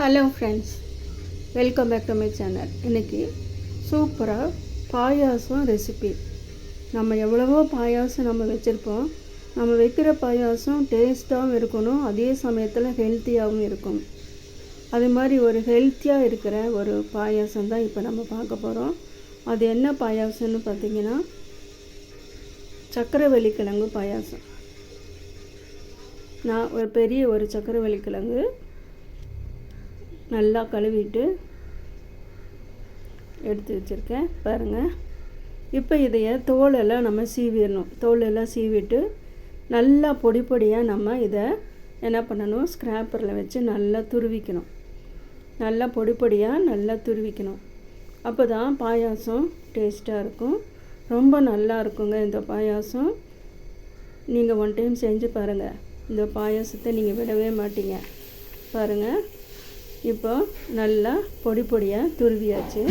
Hello friends welcome back to my channel இன்றைக்கி சூப்பராக பாயாசம் recipe நம்ம எவ்வளவோ பாயாசம் நம்ம வச்சுருப்போம். நம்ம வைக்கிற பாயாசம் டேஸ்ட்டாகவும் இருக்கணும். அதே சமயத்தில் ஹெல்த்தியாகவும் இருக்கும். அது மாதிரி ஒரு ஹெல்த்தியாக இருக்கிற ஒரு பாயாசம் தான் இப்போ நம்ம பார்க்க போகிறோம் அது என்ன பாயாசம்னு பார்த்தீங்கன்னா சக்கரவள்ளி கிழங்கு பாயாசம். நான் ஒரு பெரிய ஒரு சக்கரவள்ளி கிழங்கு நல்லா கழுவிட்டு எடுத்து வச்சுருக்கேன். பாருங்கள் இப்போ இதைய தோலெல்லாம் நம்ம சீவிடணும். தோலெல்லாம் சீவிட்டு நல்லா பொடி பொடியாக நம்ம இதை என்ன பண்ணணும்? ஸ்க்ராப்பரில் வச்சு நல்லா துருவிக்கணும். நல்லா பொடி பொடியாக நல்லா துருவிக்கணும். அப்போ தான் பாயாசம் டேஸ்ட்டாக இருக்கும். ரொம்ப நல்லா இருக்குங்க இந்த பாயாசம். நீங்கள் ஒன் டைம் செஞ்சு பாருங்கள் இந்த பாயாசத்தை நீங்கள் விடவே மாட்டீங்க. பாருங்கள் இப்போ நல்லா பொடி பொடியாக துருவியாச்சு.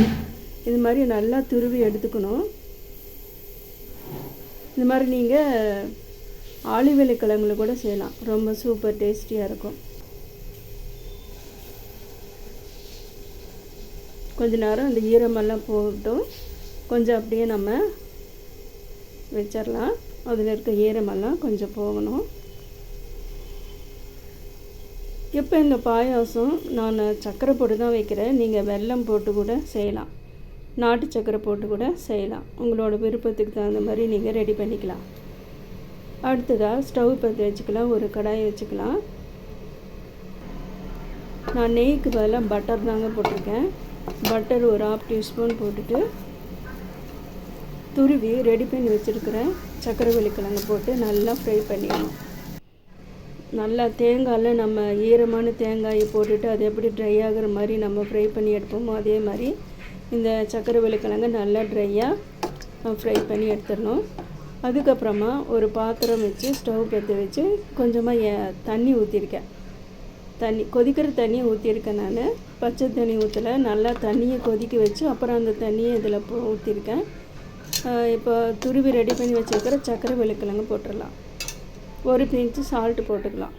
இது மாதிரி நல்லா துருவி எடுத்துக்கணும். இந்த மாதிரி நீங்கள் ஆலிவேலி கிழங்குல கூட செய்யலாம். ரொம்ப சூப்பர் டேஸ்டியாக இருக்கும். கொஞ்ச நேரம் அந்த ஈரமெல்லாம் போகட்டும் கொஞ்சம் அப்படியே நம்ம வச்சிடலாம் அதில் இருக்க ஈரமெல்லாம் கொஞ்சம் போகணும். இப்போ இந்த பாயாசம்? நான் சர்க்கரை போட்டு தான் வைக்கிறேன். நீங்கள் வெல்லம் போட்டு கூட செய்யலாம். நாட்டு சர்க்கரை போட்டு கூட செய்யலாம். உங்களோட விருப்பத்துக்கு தகுந்த மாதிரி நீங்கள் ரெடி பண்ணிக்கலாம். அடுத்ததாக ஸ்டவ் பற்றி வச்சுக்கலாம். ஒரு கடாயை வச்சுக்கலாம். நான் நெய்க்கு பதிலாக பட்டர் தாங்க போட்டிருக்கேன். பட்டர் ஒரு ஆஃப் டீஸ்பூன் போட்டுட்டு துருவி ரெடி பண்ணி வச்சுருக்கிறேன் சக்கரை வெள்ளிக்கிழங்கு போட்டு நல்லா ஃப்ரை பண்ணிடணும். நல்லா தேங்காயில் நம்ம ஈரமான தேங்காயை போட்டுட்டு அது எப்படி ட்ரை ஆகிற மாதிரி நம்ம ஃப்ரை பண்ணி எடுப்போமோ அதே மாதிரி இந்த சக்கரை வெள்ளிக்கிழங்கு நல்லா ட்ரையாக ஃப்ரை பண்ணி எடுத்துடணும். அதுக்கப்புறமா ஒரு பாத்திரம் வச்சு ஸ்டவ் பற்றி வச்சு கொஞ்சமாக தண்ணி ஊற்றிருக்கேன் தண்ணி கொதிக்கிற தண்ணியை ஊற்றிருக்கேன் நான். பச்சை தண்ணி ஊற்றலை நல்லா தண்ணியை கொதிக்க வச்சு அப்புறம் அந்த தண்ணியை இதில் ஊற்றிருக்கேன் இப்போ துருவி ரெடி பண்ணி வச்சுருக்கிற சக்கரை வெள்ளிக்கிழங்கு போட்டுடலாம். ஒரு பிஞ்சு சால்ட்டு போட்டுக்கலாம்.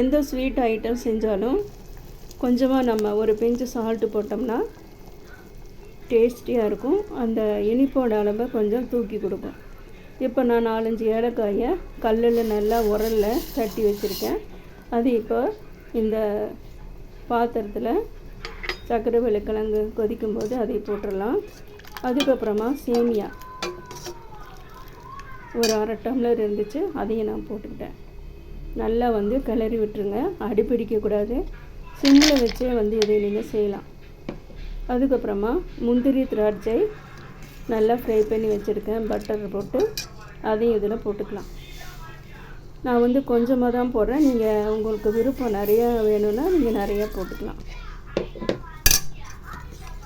எந்த ஸ்வீட் ஐட்டம் செஞ்சாலும் கொஞ்சமாக நம்ம ஒரு பிஞ்சு சால்ட்டு போட்டோம்னா டேஸ்டியாக இருக்கும். அந்த இனிப்போட அளவை கொஞ்சம் தூக்கி கொடுக்கும். இப்போ நான் நாலஞ்சு ஏலக்காயை கல்லில் நல்லா உரலில் தட்டி வச்சுருக்கேன். அது இப்போ இந்த பாத்திரத்தில் சர்க்கரை வெள்ளிக்கிழங்கு கொதிக்கும்போது அதை போட்டுடலாம். அதுக்கப்புறமா சேமியா. ஒரு அரை டம்ளர் இருந்துச்சு அதையும் நான் போட்டுக்கிட்டேன். நல்லா வந்து கிளறி விட்டுருங்க அடி பிடிக்கக்கூடாது. சிம்மில் வச்சே வந்து இதை நீங்கள் செய்யலாம். அதுக்கப்புறமா முந்திரி திராட்சை நல்லா ஃப்ரை பண்ணி வச்சுருக்கேன் பட்டர் போட்டு அதையும் இதில் போட்டுக்கலாம். நான் வந்து கொஞ்சமாக தான் போடுறேன் நீங்கள் உங்களுக்கு விருப்பம் நிறையா வேணும்னா நீங்கள் நிறையா போட்டுக்கலாம்.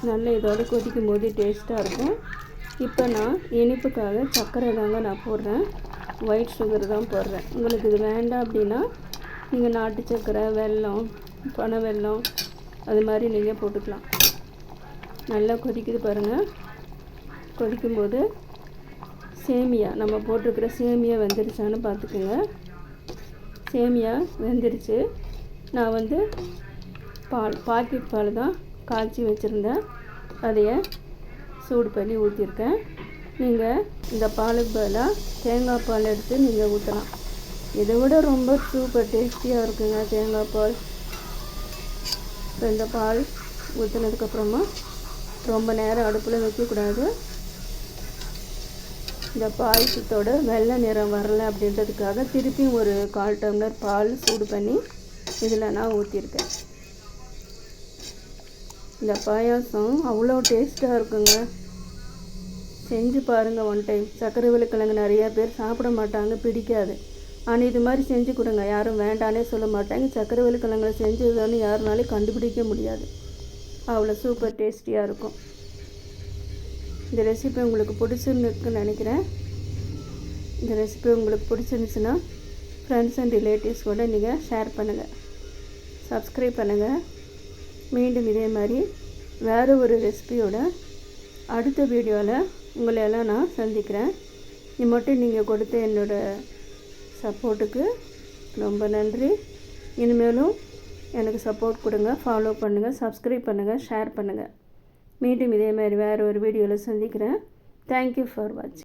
நல்லா இதோட கொதிக்கும் போது டேஸ்ட்டாக இருக்கும். இப்போ நான் இனிப்புக்காக சர்க்கரை தாங்க நான் போடுறேன். ஒயிட் சுகர் தான் போடுறேன். உங்களுக்கு இது வேண்டாம் அப்படின்னா நீங்கள் நாட்டு சர்க்கரை வெல்லம் பனை வெல்லம் அது மாதிரி நீங்கள் போட்டுக்கலாம். நல்லா கொதிக்குது பாருங்கள் கொதிக்கும்போது சேமியா நம்ம போட்டிருக்கிற சேமியா வெந்துருச்சான்னு பார்த்துக்குங்க. சேமியா வெந்துருச்சு. நான் வந்து பால் பாக்கெட் பால் தான் காய்ச்சி வச்சுருந்தேன். அதையே சூடு பண்ணி ஊற்றிருக்கேன் நீங்கள் இந்த பாலுக்கு பதிலாக தேங்காய் பால் எடுத்து நீங்கள் ஊற்றலாம் இதை விட ரொம்ப சூப்பர் டேஸ்டியாக இருக்குங்க தேங்காய் பால். இப்போ இந்த பால் ஊற்றினதுக்கப்புறமா ரொம்ப நேரம் அடுப்பில் வைக்கக்கூடாது இந்த பாயசத்தோட வெள்ளை நிறம் வரல அப்படின்றதுக்காக திருப்பியும் ஒரு கால் டம்ளர் பால் சூடு பண்ணி இதில் நான் ஊற்றிருக்கேன் இந்த பாயாசம் அவ்வளோ டேஸ்ட்டாக இருக்குங்க. செஞ்சு பாருங்கள் ஒன் டைம் சக்கரை விளக்கிழங்கு நிறையா பேர் சாப்பிட மாட்டாங்க பிடிக்காது. ஆனால் இது மாதிரி செஞ்சு கொடுங்க. யாரும் வேண்டானே சொல்ல மாட்டாங்க. சக்கரை விளக்கிழங்குல செஞ்சதுன்னு யாருனாலும் கண்டுபிடிக்க முடியாது. அவ்வளோ சூப்பர் டேஸ்டியாக இருக்கும். இந்த ரெசிபி உங்களுக்கு பிடிச்சிருந்துருக்குன்னு நினைக்கிறேன். இந்த ரெசிபி உங்களுக்கு பிடிச்சிருந்துச்சுன்னா ஃப்ரெண்ட்ஸ் அண்ட் ரிலேட்டிவ்ஸ் கூட நீங்கள் ஷேர் பண்ணுங்கள் சப்ஸ்கிரைப் பண்ணுங்கள் மீண்டும் இதே மாதிரி வேறு ஒரு ரெசிபியோட அடுத்த வீடியோவில் உங்களை எல்லாம் நான் சந்திக்கிறேன். இது மட்டும் நீங்கள் கொடுத்த என்னோடய சப்போர்ட்டுக்கு ரொம்ப நன்றி. இனிமேலும் எனக்கு சப்போர்ட் கொடுங்க ஃபாலோ பண்ணுங்கள் சப்ஸ்கிரைப் பண்ணுங்கள் ஷேர் பண்ணுங்கள் மீண்டும் இதே மாதிரி வேறு ஒரு வீடியோவில் சந்திக்கிறேன். தேங்க்யூ ஃபார் வாட்சிங்